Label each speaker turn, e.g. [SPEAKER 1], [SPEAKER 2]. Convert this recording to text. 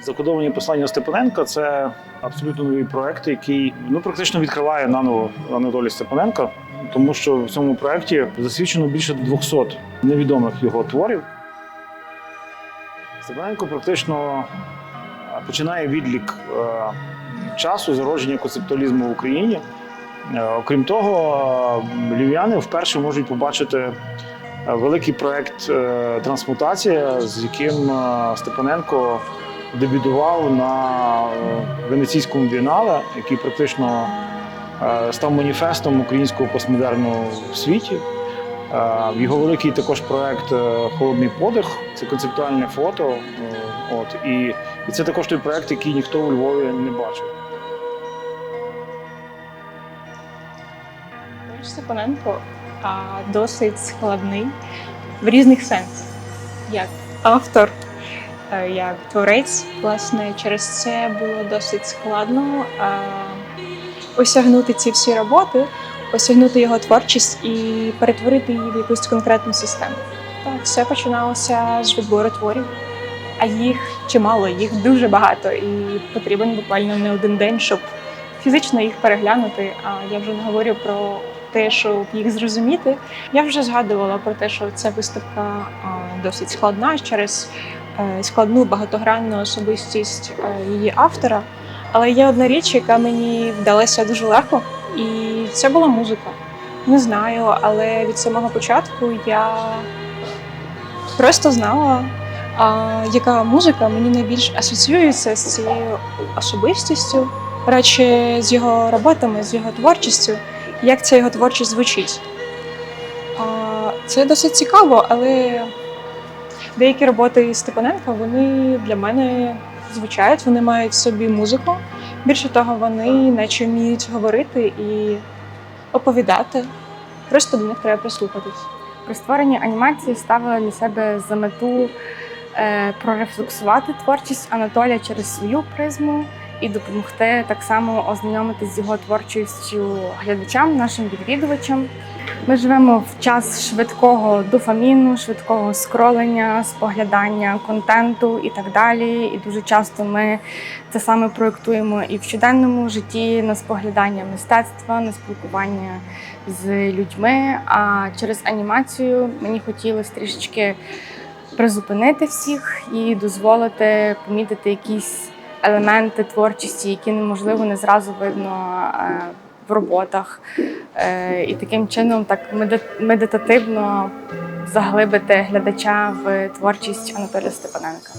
[SPEAKER 1] Закодовані послання Степаненка це абсолютно новий проект, який ну практично відкриває наново Анатолія Степаненка, тому що в цьому проекті засвідчено більше 200 невідомих його творів. Степаненко практично е, починає відлік е, часу зародження концептуалізму в Україні. Е, Окрім того, львів'яни вперше можуть побачити великий проект Трансмутація, з яким Степаненко дебютував на е, венеційському бієнале, який практично е, став маніфестом українського постмодерну в світі. Е, Його великий також проект Холодний подих це концептуальне фото. От, і, і це також той проект, який ніхто у Львові не бачив.
[SPEAKER 2] Товариш Степаненко досить складний в різних сенсах, як автор, як творець. Власне, через це було досить складно осягнути ці всі роботи, осягнути його творчість і перетворити її в якусь конкретну систему. Так, все починалося з відбору творів, а їх чимало, їх дуже багато, і потрібен буквально не один день, щоб фізично їх переглянути. А я вже не говорю про те, щоб їх зрозуміти. Я вже згадувала про те, що ця виставка досить складна через е, складну багатогранну особистість е, її автора. Але є одна річ, яка мені вдалася дуже легко, і це була музика. Не знаю, але від самого початку я просто знала, яка музика мені найбільш асоціюється з цією особистістю, радше з його роботами, з його творчістю, як ця його творчість звучить. Це досить цікаво, але деякі роботи Степаненка вони для мене звучають, вони мають в собі музику. Більше того, вони наче вміють говорити і оповідати. Просто до них треба прислухатись.
[SPEAKER 3] При створенні анімації ставила для себе за мету е, прорефлексувати творчість Анатолія через свою призму і допомогти так само ознайомитись з його творчістю глядачам, нашим відвідувачам. Ми живемо в час швидкого дофаміну, швидкого скролення, споглядання контенту і так далі. І дуже часто ми це саме проєктуємо і в щоденному житті на споглядання мистецтва, на спілкування з людьми. А через анімацію мені хотілося трішечки призупинити всіх і дозволити помітити якісь елементи творчості, які неможливо не зразу видно е, в роботах. Е, І таким чином так меди- медитативно заглибити глядача в творчість Анатолія Степаненка.